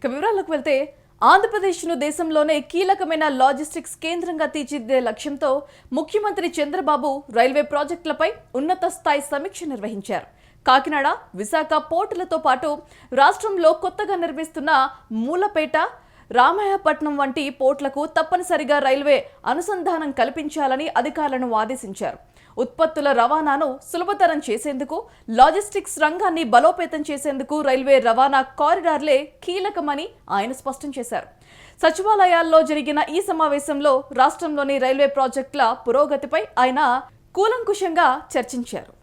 ఇక వివరాలకు వెళ్తే ఆంధ్రప్రదేశ్ను దేశంలోనే కీలకమైన లాజిస్టిక్స్ కేంద్రంగా తీర్చిదిద్దే లక్ష్యంతో ముఖ్యమంత్రి చంద్రబాబు రైల్వే ప్రాజెక్టులపై ఉన్నత స్థాయి సమీక్ష నిర్వహించారు. కాకినాడ విశాఖ పోర్టులతో పాటు రాష్ట్రంలో కొత్తగా నిర్మిస్తున్న మూలపేట రామాయపట్నం వంటి పోర్ట్లకు తప్పనిసరిగా రైల్వే అనుసంధానం కల్పించాలని అధికారులను ఆదేశించారు. ఉత్పత్తుల రవాణాను సులభతరం చేసేందుకు లాజిస్టిక్స్ రంగాన్ని బలోపేతం చేసేందుకు రైల్వే రవాణా కారిడార్లే కీలకమని ఆయన స్పష్టం చేశారు. సచివాలయాల్లో జరిగిన ఈ సమావేశంలో రాష్ట్రంలోని రైల్వే ప్రాజెక్టుల పురోగతిపై ఆయన కూలంకుషంగా చర్చించారు.